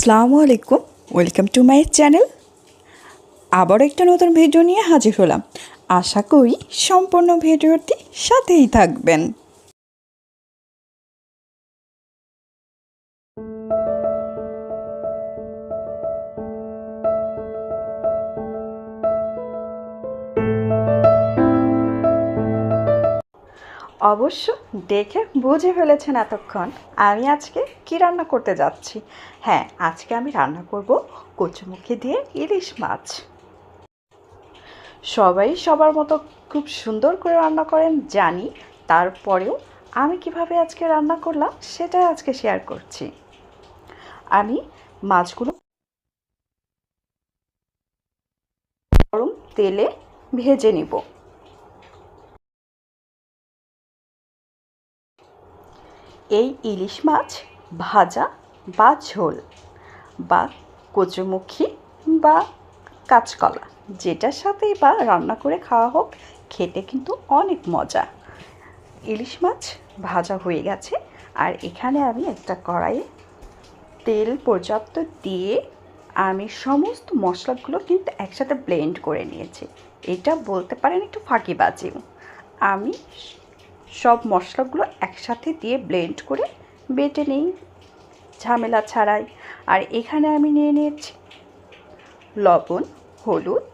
আসসালামু আলাইকুম। Welcome to my channel আবার একটা নতুন ভিডিও নিয়ে হাজির হলাম। আশা করি সম্পূর্ণ ভিডিওটি সাথেই থাকবেন। অবশ্য দেখে বুঝে ফেলেছেন এতক্ষণ আমি আজকে কি রান্না করতে যাচ্ছি। হ্যাঁ আজকে আমি রান্না করব কচুমুখী দিয়ে ইলিশ মাছ। সবাই সবার মতো খুব সুন্দর করে রান্না করেন, জানি। তারপরেও আমি কীভাবে আজকে রান্না করলাম সেটা আজকে শেয়ার করছি। আমি মাছগুলো গরম তেলে ভেজে নিব। এই ইলিশ মাছ ভাজা বা ঝোল বা কচুমুখী বা কাঁচকলা, যেটার সাথেই বা রান্না করে খাওয়া হোক, খেতে কিন্তু অনেক মজা। ইলিশ মাছ ভাজা হয়ে গেছে, আর এখানে আমি একটা কড়াইয়ে তেল পর্যাপ্ত দিয়ে আমি সমস্ত মশলাগুলো কিন্তু একসাথে ব্লেন্ড করে নিয়েছি। এটা বলতে পারেন একটু ফাঁকিবাজিও আমি সব মশলাগুলো একসাথে দিয়ে ব্লেন্ড করে বেটে নিই। ঝামেলা ছাড়াই। আর এখানে আমি নিয়ে নিয়েছি লবণ, হলুদ।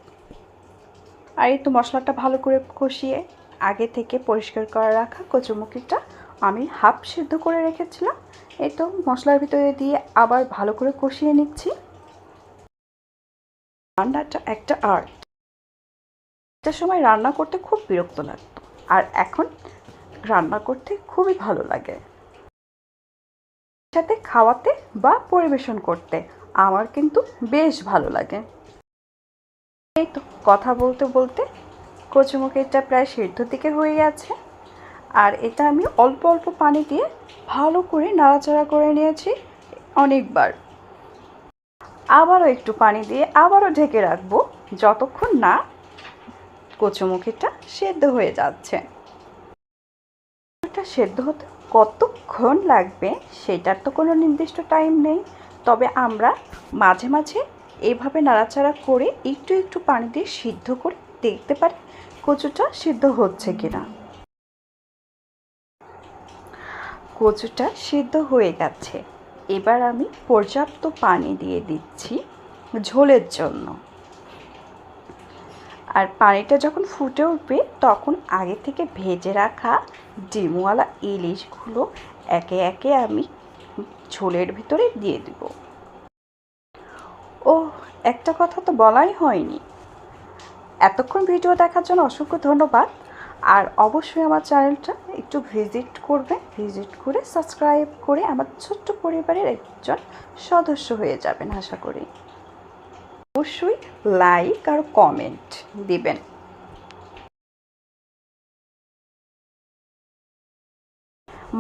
আর এই তো মশলাটা ভালো করে কষিয়ে আগে থেকে পরিষ্কার করে রাখা কচুমুখিটা আমি হাফ সিদ্ধ করে রেখেছিলাম। এই তো মশলার ভিতরে দিয়ে আবার ভালো করে কষিয়ে নিচ্ছি। রান্নাটা একটা আর্ট একটা সময় রান্না করতে খুব বিরক্ত লাগতো। আর এখন রান্না করতে খুবই ভালো লাগে। সাথে খাওয়াতে বা পরিবেশন করতে আমার কিন্তু বেশ ভালো লাগে। এই তো কথা বলতে বলতে কচুমুখিটা প্রায় সিদ্ধ দিকে হয়ে গেছে। আর এটা আমি অল্প অল্প পানি দিয়ে ভালো করে নাড়াচাড়া করে নিয়েছি অনেকবার। আবারও একটু পানি দিয়ে আবারও ঢেকে রাখব যতক্ষণ না কচুমুখিটা সেদ্ধ হয়ে যাচ্ছে। সেদ্ধ হতে কতক্ষণ লাগবে সেটার তো কোনো নির্দিষ্ট টাইম নেই। তবে আমরা মাঝে মাঝে এইভাবে নাড়াচাড়া করে একটু একটু পানি দিয়ে সিদ্ধ করে দেখতে পারি কচুটা সিদ্ধ হচ্ছে কিনা। কচুটা সিদ্ধ হয়ে গেছে। এবার আমি পর্যাপ্ত পানি দিয়ে দিচ্ছি ঝোলের জন্য। আর পানিটা যখন ফুটে উঠবে, তখন আগে থেকে ভেজে রাখা ডিমওয়ালা ইলিশগুলো একে একে আমি ঝোলের ভিতরে দিয়ে দিব। ও একটা কথা তো বলাই হয়নি। এতক্ষণ ভিডিও দেখার জন্য অসংখ্য ধন্যবাদ। আর অবশ্যই আমার চ্যানেলটা একটু ভিজিট করবে, ভিজিট করে সাবস্ক্রাইব করে আমার ছোট্ট পরিবারের একজন সদস্য হয়ে যাবেন, আশা করি। অবশ্যই লাইক আর কমেন্ট দিবেন।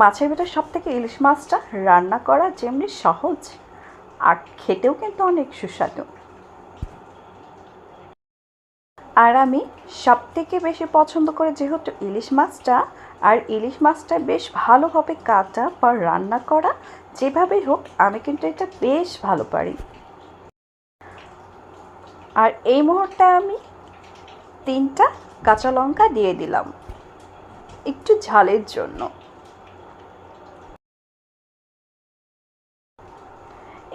মাছের ভেতর সব থেকে ইলিশ মাছটা রান্না করা যেমনি সহজ, আর খেতেও কিন্তু অনেক সুস্বাদু। আর আমি সব থেকে বেশি পছন্দ করে যেহেতু ইলিশ মাছটা, আর ইলিশ মাছটা বেশ ভালোভাবে কাটা বা রান্না করা যেভাবেই হোক, আমি কিন্তু এটা বেশ ভালো পারি। আর এই মুহূর্তে আমি তিনটা কাঁচা লঙ্কা দিয়ে দিলাম, একটু ঝালের জন্য।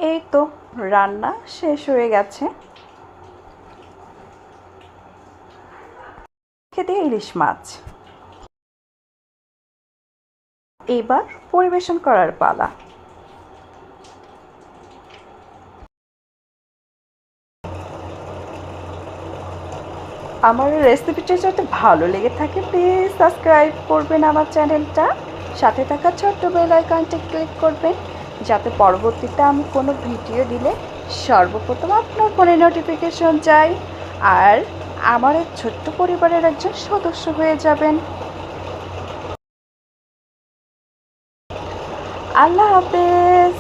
এই তো রান্না শেষ হয়ে গেছে। খেতে ইলিশ মাছ। এবার পরিবেশন করার পালা। আমার রেসিপিটা যাতে ভালো লেগে থাকে প্লিজ সাবস্ক্রাইব করবেন আমার চ্যানেলটা সাথে থাকা ছোট্ট বেল আইকনটি ক্লিক করবেন, যাতে পরবর্তীতে আমি কোনো ভিডিও দিলে সর্বপ্রথম আপনার ফোনে নোটিফিকেশন যায় আর আমার ছোট্ট পরিবারের একজন সদস্য হয়ে যাবেন। আল্লাহ হাফেজ।